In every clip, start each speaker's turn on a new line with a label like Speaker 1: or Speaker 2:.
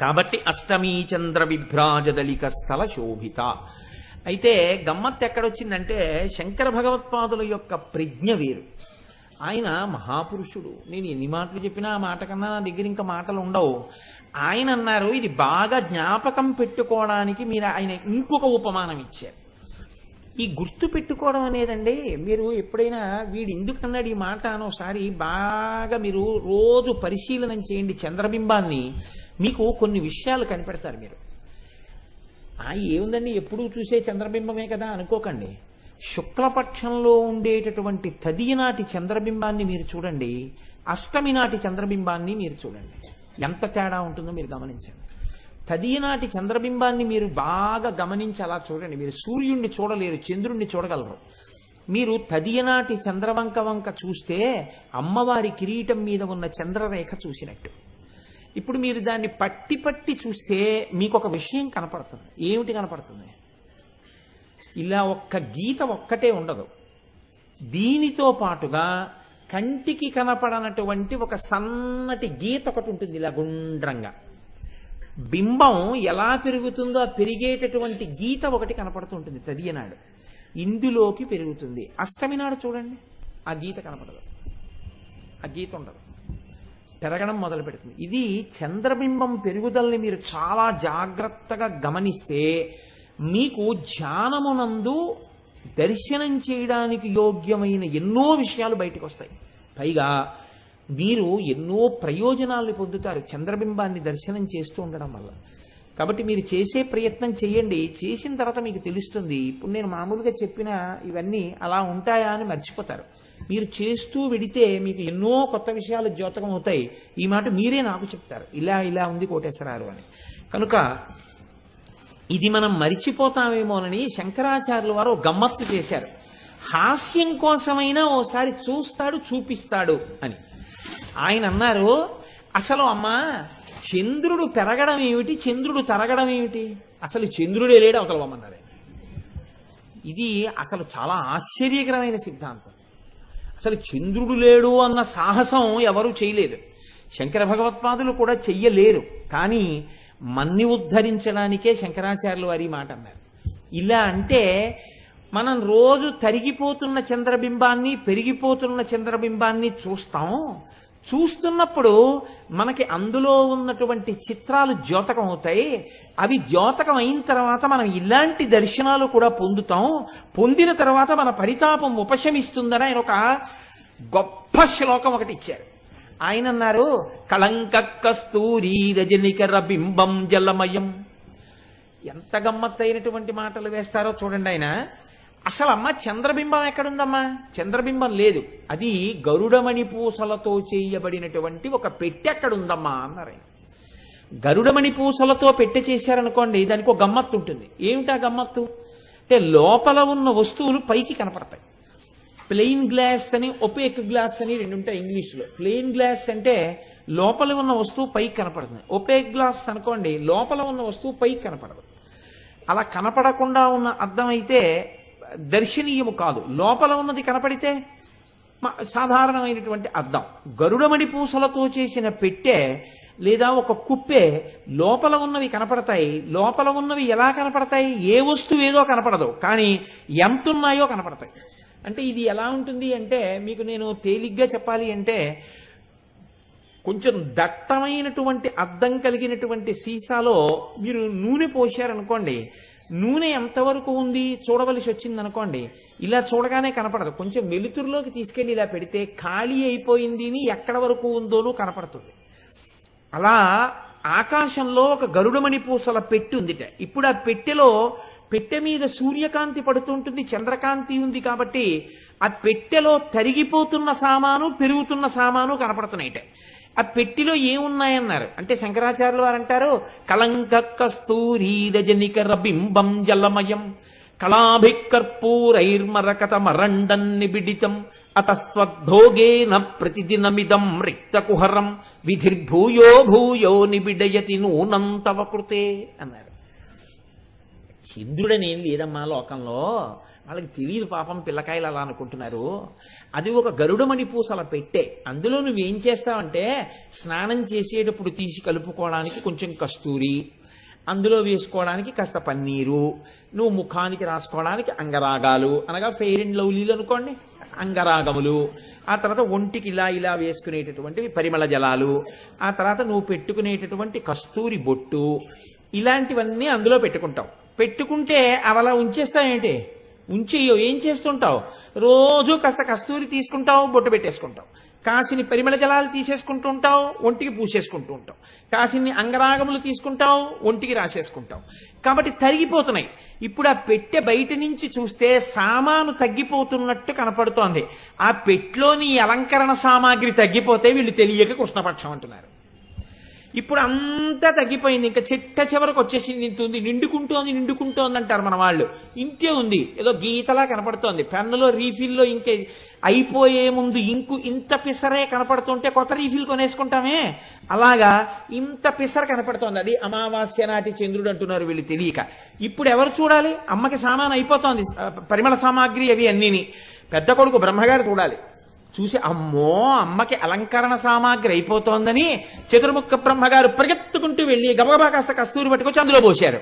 Speaker 1: కాబట్టి అష్టమీ చంద్ర విభ్రాజదలిక స్థల శోభిత. అయితే గమ్మత్ ఎక్కడొచ్చిందంటే శంకర భగవత్పాదుల యొక్క ప్రజ్ఞ వేరు. ఆయన మహాపురుషుడు. నేను ఎన్ని మాటలు చెప్పినా ఆ మాట కన్నా నా దగ్గర ఇంకా మాటలు ఉండవు. ఆయన అన్నారు ఇది బాగా జ్ఞాపకం పెట్టుకోవడానికి మీరు ఆయన ఇంకొక ఉపమానం ఇచ్చారు. ఈ గుర్తు పెట్టుకోవడం అనేదండి మీరు ఎప్పుడైనా వీడు ఎందుకన్నాడు ఈ మాట అని ఒకసారి బాగా మీరు రోజు పరిశీలన చేయండి చంద్రబింబాన్ని. మీకు కొన్ని విషయాలు కనిపెడతారు మీరు. ఆ ఏముందండి? ఎప్పుడూ చూసే చంద్రబింబమే కదా? అనుకోకండి. శుక్లపక్షంలో ఉండేటటువంటి తదియ నాటి చంద్రబింబాన్ని మీరు చూడండి. అష్టమి నాటి చంద్రబింబాన్ని మీరు చూడండి. ఎంత తేడా ఉంటుందో మీరు గమనించండి. తదియ నాటి చంద్రబింబాన్ని మీరు బాగా గమనించి అలా చూడండి. మీరు సూర్యుడిని చూడలేరు చంద్రుణ్ణి చూడగలరు. మీరు తదియనాటి చంద్రవంక వంక చూస్తే అమ్మవారి కిరీటం మీద ఉన్న చంద్రరేఖ చూసినట్టు. ఇప్పుడు మీరు దాన్ని పట్టి పట్టి చూస్తే మీకు ఒక విషయం కనపడుతుంది. ఏమిటి కనపడుతుంది? ఇలా ఒక్క గీత ఒక్కటే ఉండదు. దీనితో పాటుగా కంటికి కనపడనటువంటి ఒక సన్నటి గీత ఒకటి ఉంటుంది ఇలా గుండ్రంగా. బింబం ఎలా పెరుగుతుందో పెరిగేటటువంటి గీత ఒకటి కనపడుతుంటుంది తదియనాడు. ఇందులోకి పెరుగుతుంది. అష్టమి నాడు చూడండి ఆ గీత కనపడదు. ఆ గీత ఉండదు. పెరగడం మొదలు పెడుతుంది. ఇది చంద్రబింబం పెరుగుదలని మీరు చాలా జాగ్రత్తగా గమనిస్తే మీకు ధ్యానమునందు దర్శనం చేయడానికి యోగ్యమైన ఎన్నో విషయాలు బయటకు వస్తాయి పైగా మీరు ఎన్నో ప్రయోజనాల్ని పొందుతారు చంద్రబింబాన్ని దర్శనం చేస్తూ ఉండడం వల్ల. కాబట్టి మీరు చేసే ప్రయత్నం చేయండి. చేసిన తర్వాత మీకు తెలుస్తుంది. ఇప్పుడు నేను మామూలుగా చెప్పిన ఇవన్నీ అలా ఉంటాయా అని మర్చిపోతారు. మీరు చేస్తూ వెడితే మీకు ఎన్నో కొత్త విషయాలు ద్యోతకం అవుతాయి. ఈ మాట మీరే నాకు చెప్తారు. ఇలా ఇలా ఉంది కోటేశ్వరారు అని. కనుక ఇది మనం మరిచిపోతామేమోనని శంకరాచార్యుల వారు గమ్మత్తు చేశారు. హాస్యం కోసమైనా ఓసారి చూస్తాడు చూపిస్తాడు అని. ఆయన అన్నారు అసలు అమ్మా చంద్రుడు పెరగడం ఏమిటి? చంద్రుడు తరగడం ఏమిటి? అసలు చంద్రుడే లేడు. అవతల ఇది అసలు చాలా ఆశ్చర్యకరమైన సిద్ధాంతం. అసలు చంద్రుడు లేడు అన్న సాహసం ఎవరూ చేయలేదు. శంకర భగవత్పాదులు కూడా చెయ్యలేరు. కానీ మన్ని ఉద్ధరించడానికే శంకరాచార్యులు వారి మాట అన్నారు. ఇలా అంటే మనం రోజు తరిగిపోతున్న చంద్రబింబాన్ని పెరిగిపోతున్న చంద్రబింబాన్ని చూస్తాం. చూస్తున్నప్పుడు మనకి అందులో ఉన్నటువంటి చిత్రాలు ద్యోతకం అవుతాయి. అవి ద్యోతకం అయిన తర్వాత మనం ఇలాంటి దర్శనాలు కూడా పొందుతాం. పొందిన తర్వాత మన పరితాపం ఉపశమిస్తుందని ఆయన ఒక గొప్ప శ్లోకం ఒకటి ఇచ్చారు. ఆయన అన్నారు కళంక కస్తూరి రజనికర బింబం జలమయం. ఎంత గమ్మత్తైనటువంటి మాటలు వేస్తారో చూడండి ఆయన. అసలు అమ్మ చంద్రబింబం ఎక్కడుందమ్మా? చంద్రబింబం లేదు. అది గరుడమణి పూసలతో చేయబడినటువంటి ఒక పెట్టి అక్కడుందమ్మా అన్నారు ఆయన. గరుడమణి పూసలతో పెట్టె చేశారనుకోండి దానికి ఒక గమ్మత్తు ఉంటుంది. ఏమిటా గమ్మత్తు? అంటే లోపల ఉన్న వస్తువులు పైకి కనపడతాయి. ప్లెయిన్ గ్లాస్ అని ఒపేక్ గ్లాస్ అని రెండు ఉంటాయి ఇంగ్లీష్లో. ప్లెయిన్ గ్లాస్ అంటే లోపల ఉన్న వస్తువు పైకి కనపడుతుంది. ఒపేక్ గ్లాస్ అనుకోండి లోపల ఉన్న వస్తువు పైకి కనపడదు. అలా కనపడకుండా ఉన్న అర్థం అయితే దర్శనీయము కాదు. లోపల ఉన్నది కనపడితే సాధారణమైనటువంటి అర్థం. గరుడమణి పూసలతో చేసిన పెట్టె లేదా ఒక కుప్పే లోపల ఉన్నవి కనపడతాయి లోపల ఉన్నవి ఎలా కనపడతాయి ఏ వస్తువు ఏదో కనపడదు కానీ ఎంత ఉన్నాయో కనపడతాయి. అంటే ఇది ఎలా ఉంటుంది అంటే మీకు నేను తేలిగ్గా చెప్పాలి అంటే కొంచెం దట్టమైనటువంటి అద్దం కలిగినటువంటి సీసాలో మీరు నూనె పోశారనుకోండి నూనె ఎంతవరకు ఉంది చూడవలసి వచ్చింది అనుకోండి ఇలా చూడగానే కనపడదు. కొంచెం వెలుతురులోకి తీసుకెళ్ళి ఇలా పెడితే ఖాళీ అయిపోయింది అని ఎక్కడ వరకు ఉందోనూ కనపడుతుంది. అలా ఆకాశంలో ఒక గరుడమణి పూసల పెట్టి ఉందిట. ఇప్పుడు ఆ పెట్టెలో పెట్టె మీద సూర్యకాంతి పడుతుంటుంది చంద్రకాంతి ఉంది కాబట్టి ఆ పెట్టెలో తరిగిపోతున్న సామాను పెరుగుతున్న సామాను కనపడుతున్నాయిట. ఆ పెట్టిలో ఏమున్నాయన్నారు? అంటే శంకరాచార్యులు వారు అంటారు కలంక కస్తూరి రజనికర బింబం జలమయం కళాభికర్పూరైర్మరకత మరండన్నిబిడితం అతస్వద్భోగేన ప్రతిదినమిదం రిక్తకుహరం విధిర్భూయో భూయో నిబిడయతి నూనం తవ కృతే అన్నారు. చంద్రుడనేం లేదమ్మా లోకంలో. వాళ్ళకి తెలియదు పాపం పిల్లకాయలు అలా అనుకుంటున్నారు. అది ఒక గరుడమణి పూసల పెట్టే. అందులో నువ్వేం చేస్తావంటే స్నానం చేసేటప్పుడు తీసి కలుపుకోవడానికి కొంచెం కస్తూరి అందులో వేసుకోవడానికి కాస్త పన్నీరు నువ్వు ముఖానికి రాసుకోవడానికి అంగరాగాలు అనగా ఫెయిర్ అండ్ లవ్లీలు అనుకోండి అంగరాగములు ఆ తర్వాత ఒంటికి ఇలా ఇలా వేసుకునేటటువంటివి పరిమళ జలాలు ఆ తర్వాత నువ్వు పెట్టుకునేటటువంటి కస్తూరి బొట్టు ఇలాంటివన్నీ అందులో పెట్టుకుంటావు. పెట్టుకుంటే అవలా అలా ఉంచేస్తాయేంటి ఉంచేయో ఏం చేస్తుంటావు? రోజు కాస్త కస్తూరి తీసుకుంటావు బొట్టు పెట్టేసుకుంటావు. కాసిని పరిమళ జలాలు తీసేసుకుంటూ ఉంటావు ఒంటికి పూసేసుకుంటూ ఉంటావు కాసిని అంగరాగములు తీసుకుంటావు ఒంటికి రాసేసుకుంటావు. కాబట్టి తరిగిపోతున్నాయి. ఇప్పుడు ఆ పెట్టె బయట నుంచి చూస్తే సామాను తగ్గిపోతున్నట్టు కనపడుతోంది. ఆ పెట్లోని అలంకరణ సామాగ్రి తగ్గిపోతే వీళ్ళు తెలియక కృష్ణపక్షం అంటున్నారు. ఇప్పుడు అంతా తగ్గిపోయింది. ఇంకా చిట్ట చివరకు వచ్చేసింది ఇంత ఉంది నిండుకుంటోంది నిండుకుంటోంది అంటారు మన వాళ్ళు. ఇంతే ఉంది. ఏదో గీతలా కనపడుతోంది. పెన్నులో రీఫిల్లో ఇంకే అయిపోయే ముందు ఇంకు ఇంత పిసరే కనపడుతుంటే కొత్త రీఫిల్ కొనేసుకుంటామే. అలాగా ఇంత పిసర కనపడుతోంది. అది అమావాస్య నాటి చంద్రుడు అంటున్నారు వీళ్ళు తెలియక. ఇప్పుడు ఎవరు చూడాలి? అమ్మకి సామాన్ అయిపోతోంది. పరిమళ సామాగ్రి అవి అన్నీని. పెద్ద కొడుకు బ్రహ్మగారు చూడాలి. చూసి అమ్మో అమ్మకి అలంకరణ సామాగ్రి అయిపోతోందని చతుర్ముఖ బ్రహ్మగారు పరిగెత్తుకుంటూ వెళ్ళి గబగబా కాస్త కస్తూరి పట్టుకొచ్చి అందులో పోశారు.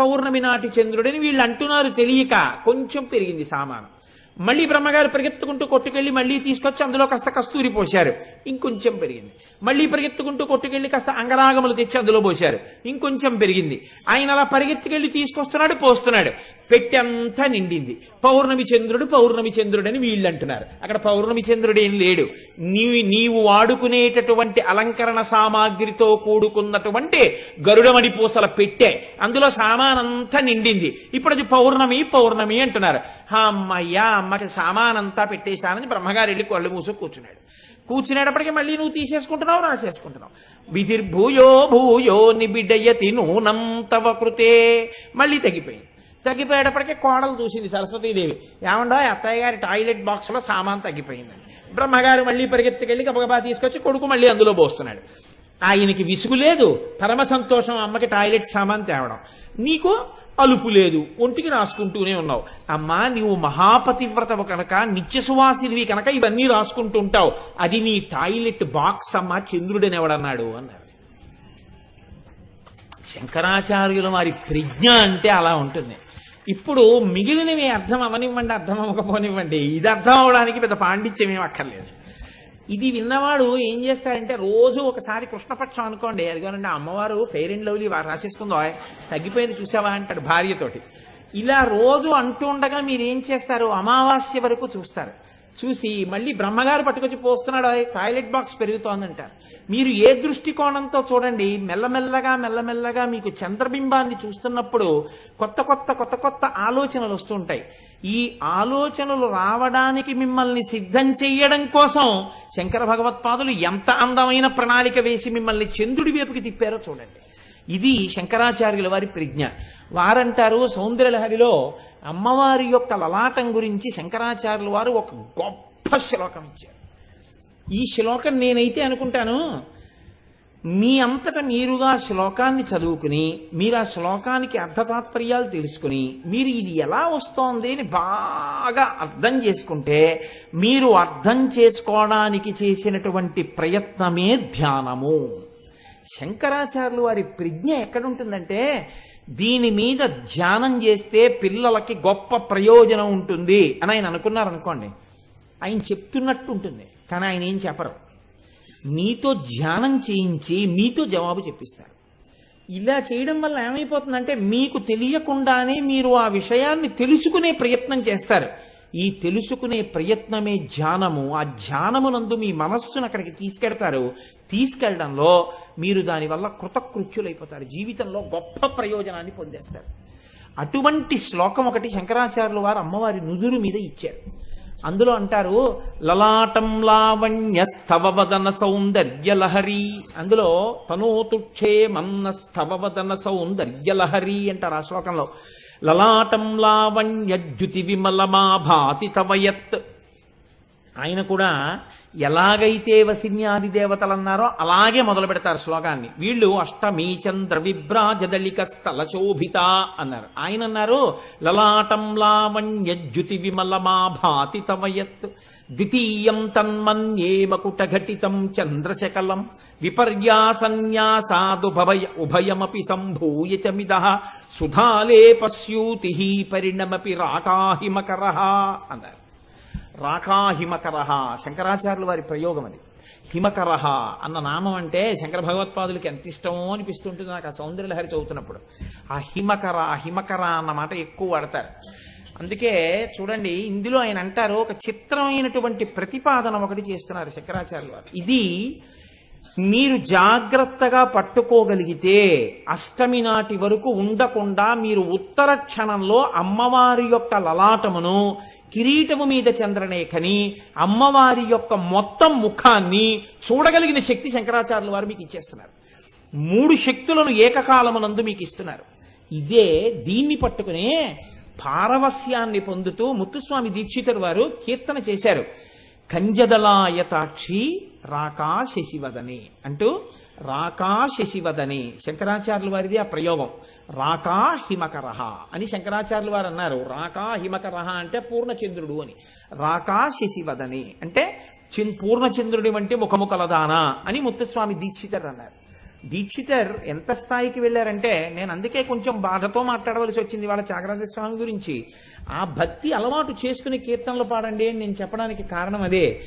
Speaker 1: పౌర్ణమి నాటి చంద్రుడని వీళ్ళు అంటున్నారు తెలియక కొంచెం పెరిగింది సామాను. మళ్ళీ బ్రహ్మగారు పరిగెత్తుకుంటూ కొట్టుకెళ్ళి మళ్ళీ తీసుకొచ్చి అందులో కాస్త కస్తూరి పోశారు. ఇంకొంచెం పెరిగింది. మళ్ళీ పరిగెత్తుకుంటూ కొట్టుకెళ్ళి కాస్త అంగరాగములు తెచ్చి అందులో పోశారు. ఇంకొంచెం పెరిగింది. ఆయన అలా పరిగెత్తుకెళ్ళి తీసుకొస్తున్నాడు పోస్తున్నాడు. పెట్టంతా నిండింది. పౌర్ణమి చంద్రుడు పౌర్ణమి చంద్రుడని వీళ్ళు అంటున్నారు అక్కడ పౌర్ణమి చంద్రుడు ఏం లేడు. నీ నీవు వాడుకునేటటువంటి అలంకరణ సామాగ్రితో కూడుకున్నటువంటి గరుడమణి పూసల పెట్టె. అందులో సామానంతా నిండింది. ఇప్పుడు అది పౌర్ణమి పౌర్ణమి అంటున్నారు. హా అమ్మయ్యా అమ్మకి సామానంతా పెట్టేశానని బ్రహ్మగారు వెళ్ళి కళ్ళు మూసుకు కూర్చున్నాడు. కూర్చునేటప్పటికి మళ్ళీ నువ్వు తీసేసుకుంటున్నావు రాసేసుకుంటున్నావు. విధిర్భూయో భూయో నిబిడయతి నూనం తవ కృతే. మళ్ళీ తగ్గిపోయింది. తగ్గిపోయేటప్పటికే కోడలు చూసింది సరస్వతీదేవి. ఏమండో అత్తయ్య గారి టాయిలెట్ బాక్స్లో సామాన్ తగ్గిపోయిందని బ్రహ్మగారు మళ్ళీ పరిగెత్తుకెళ్ళి గబగబా తీసుకొచ్చి కొడుకు మళ్ళీ అందులో పోస్తున్నాడు. ఆయనకి విసుగు లేదు. పరమ సంతోషం అమ్మకి టాయిలెట్ సామాన్ తేవడం. నీకు అలుపు లేదు. ఒంటికి రాసుకుంటూనే ఉన్నావు. అమ్మా నీవు మహాపతివ్రతవు కనుక నిత్య సువాసినివి కనుక ఇవన్నీ రాసుకుంటూ ఉంటావు అది నీ టాయిలెట్ బాక్స్ అమ్మా చంద్రుడని ఎవడన్నాడు అన్నారు శంకరాచార్యుల వారి ప్రజ్ఞ అంటే అలా ఉంటుంది. ఇప్పుడు మిగిలినవి అర్థం అవనివ్వండి అర్థం అవ్వకపోనివ్వండి. ఇది అర్థం అవడానికి పెద్ద పాండిత్యం ఏం అక్కర్లేదు. ఇది విన్నవాడు ఏం చేస్తాడంటే రోజు ఒకసారి కృష్ణపక్షం అనుకోండి. అదిగోనండి అమ్మవారు ఫెయిర్ అండ్ లవ్లీ వారు రాసేసుకుందో తగ్గిపోయింది చూసావా అంటాడు భార్యతోటి. ఇలా రోజు అంటూ ఉండగా మీరు ఏం చేస్తారు? అమావాస్య వరకు చూస్తారు. చూసి మళ్ళీ బ్రహ్మగారు పట్టుకొచ్చి పోస్తున్నాడు టాయిలెట్ బాక్స్ పెరుగుతోందంటారు. మీరు ఏ దృష్టికోణంతో చూడండి మెల్లమెల్లగా మెల్లమెల్లగా మీకు చంద్రబింబాన్ని చూస్తున్నప్పుడు కొత్త కొత్త కొత్త కొత్త ఆలోచనలు వస్తుంటాయి ఈ ఆలోచనలు రావడానికి మిమ్మల్ని సిద్ధం చెయ్యడం కోసం శంకర భగవత్పాదులు ఎంత అందమైన ప్రణాళిక వేసి మిమ్మల్ని చంద్రుడి వైపుకి తిప్పారో చూడండి. ఇది శంకరాచార్యుల వారి ప్రజ్ఞ. వారంటారు సౌందర్యలహరిలో అమ్మవారి యొక్క లలాటం గురించి శంకరాచార్యుల వారు ఒక గొప్ప శ్లోకం ఇచ్చారు ఈ శ్లోకం నేనైతే అనుకుంటాను మీ అంతట మీరుగా శ్లోకాన్ని చదువుకుని మీరు ఆ శ్లోకానికి అర్థతాత్పర్యాలు తెలుసుకుని మీరు ఇది ఎలా వస్తోంది అని బాగా అర్థం చేసుకుంటే మీరు అర్థం చేసుకోవడానికి చేసినటువంటి ప్రయత్నమే ధ్యానము. శంకరాచార్యులు వారి ప్రజ్ఞ ఎక్కడుంటుందంటే దీని మీద ధ్యానం చేస్తే పిల్లలకి గొప్ప ప్రయోజనం ఉంటుంది అని ఆయన అనుకున్నారనుకోండి. ఆయన చెప్తున్నట్టు ఉంటుంది కానీ ఆయన ఏం చెప్పరు. మీతో ధ్యానం చేయించి మీతో జవాబు చెప్పిస్తారు. ఇలా చేయడం వల్ల ఏమైపోతుందంటే మీకు తెలియకుండానే మీరు ఆ విషయాన్ని తెలుసుకునే ప్రయత్నం చేస్తారు. ఈ తెలుసుకునే ప్రయత్నమే ధ్యానము. ఆ ధ్యానమునందు మీ మనస్సును అక్కడికి తీసుకెడతారు. తీసుకెళ్ళడంలో మీరు దానివల్ల కృతకృత్యులైపోతారు. జీవితంలో గొప్ప ప్రయోజనాన్ని పొందేస్తారు. అటువంటి శ్లోకం ఒకటి శంకరాచార్యుల వారు అమ్మవారి నుదురు మీద ఇచ్చారు. అందులో అంటారు లలాటం లావణ్య స్థవవదన సౌందర్యలహరి. అందులో తనోతుక్షే మన్న స్థవవదన సౌందర్యలహరి అంటారు ఆ శ్లోకంలో. లలాటం లావణ్య ద్యుతి విమలమాభాతి తవయత్. ఆయన కూడా ఎలాగైతే వసిన్యాది దేవతలు అన్నారో అలాగే మొదలు పెడతారు శ్లోకాన్ని. వీళ్ళు అష్టమీ చంద్ర విభ్రాజదలిక స్థల శోభిత అన్నారు ఆయన అన్నారు లలాటం లావణ్యజ్యుతి విమలమాభాతి తవయత్ ద్వితీయం తన్మన్యే మకుటఘటితం చంద్రశకలం. విపర్యాసన్యాసాదుభయ ఉభయమపి సంభూయ చమిద సుధాలే సుధాలేపస్యూతి పరిణమపి రాకాహిమకర అన్నారు. రాకా హిమకరహ శంకరాచార్యుల వారి ప్రయోగం అది. హిమకర అన్న నామం అంటే శంకర భగవత్పాదులకి ఎంత ఇష్టమో అనిపిస్తుంటుంది నాకు ఆ సౌందర్యలహరి చదువుతున్నప్పుడు. ఆ హిమకర హిమకర అన్న మాట ఎక్కువ వాడతారు. అందుకే చూడండి ఇందులో ఆయన అంటారు ఒక చిత్రమైనటువంటి ప్రతిపాదన ఒకటి చేస్తున్నారు శంకరాచార్యులు వారు. ఇది మీరు జాగ్రత్తగా పట్టుకోగలిగితే అష్టమి నాటి వరకు ఉండకుండా మీరు ఉత్తర క్షణంలో అమ్మవారి యొక్క లలాటమును కిరీటము మీద చంద్రనేఖని అమ్మవారి యొక్క మొత్తం ముఖాన్ని చూడగలిగిన శక్తి శంకరాచార్యుల వారు మీకు ఇచ్చేస్తున్నారు. మూడు శక్తులను ఏకకాలమునందు మీకు ఇస్తున్నారు. ఇదే దీన్ని పట్టుకునే పారవస్యాన్ని పొందుతూ ముత్తుస్వామి దీక్షితర్ వారు కీర్తన చేశారు. కంజదలాయతాక్షి రాకా శశివదనే అంటూ రాకా శశివదనే శంకరాచార్యుల వారిది ఆ ప్రయోగం. రాకా హిమకరహ అని శంకరాచార్యులు వారు అన్నారు. రాకా హిమకరహ అంటే పూర్ణచంద్రుడు అని. రాకా శశివదని అంటే పూర్ణచంద్రుడి వంటి ముఖము కలదానా అని ముత్తుస్వామి దీక్షితర్ అన్నారు. దీక్షితర్ ఎంత స్థాయికి వెళ్ళారంటే నేను అందుకే కొంచెం బాధతో మాట్లాడవలసి వచ్చింది వాళ్ళ త్యాగరాజ స్వామి గురించి. ఆ భక్తి అలవాటు చేసుకుని కీర్తనలు పాడండి అని నేను చెప్పడానికి కారణం అదే.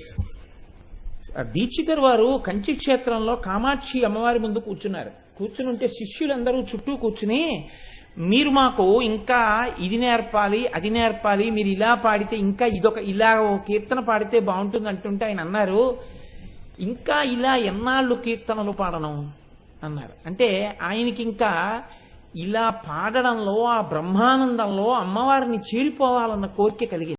Speaker 1: దీక్షితర్ వారు కంచి క్షేత్రంలో కామాక్షి అమ్మవారి ముందు కూర్చున్నారు. కూర్చుని ఉంటే శిష్యులందరూ చుట్టూ కూర్చుని మీరు మాకు ఇంకా ఇది నేర్పాలి అది నేర్పాలి మీరు ఇలా పాడితే ఇంకా ఇదొక ఇలా కీర్తన పాడితే బాగుంటుంది అంటుంటే ఆయన అన్నారు ఇంకా ఇలా ఎన్నాళ్ళు కీర్తనలు పాడను? అన్నారు. అంటే ఆయనకి ఇంకా ఇలా పాడడంలో ఆ బ్రహ్మానందంలో అమ్మవారిని చీలిపోవాలన్న కోరిక కలిగింది.